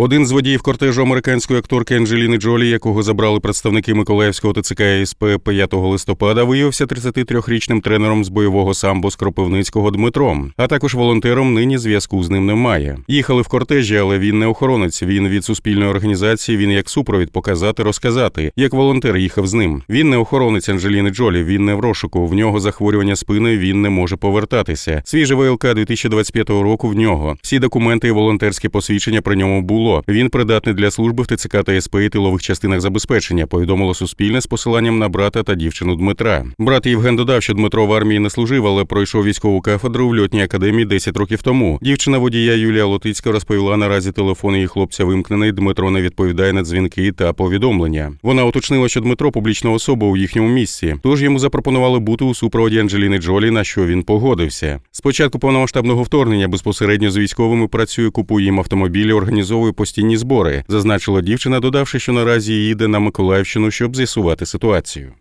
Один з водіїв кортежу американської акторки Анджеліни Джолі, якого забрали представники Миколаївського ТЦК СП 5 листопада, виявився 33-річним тренером з бойового самбо з Кропивницького Дмитром, а також волонтером. Нині зв'язку з ним немає. Їхали в кортежі, але він не охоронець. Він від суспільної організації. Він як супровід показати, розказати. Як волонтер їхав з ним. Він не охоронець Анджеліни Джолі. Він не в розшуку. В нього захворювання спини. Він не може повертатися. Свіже ВЛК 2025 року. В нього всі документи і волонтерське посвідчення при ньому було. Він придатний для служби в ТЦК та СП і тилових частинах забезпечення. Повідомило Суспільне з посиланням на брата та дівчину Дмитра. Брат Євген додав, що Дмитро в армії не служив, але пройшов військову кафедру в льотній академії 10 років тому. Дівчина водія Юлія Лотицька розповіла наразі телефон її хлопця вимкнений. Дмитро не відповідає на дзвінки та повідомлення. Вона уточнила, що Дмитро публічна особа у їхньому місці, тож йому запропонували бути у супроводі Анджеліни Джолі, на що він погодився. Спочатку повномасштабного вторгнення безпосередньо з військовими працює, купує їм автомобілі, організовує постійні збори. Зазначила дівчина, додавши, що наразі їде на Миколаївщину, щоб з'ясувати ситуацію.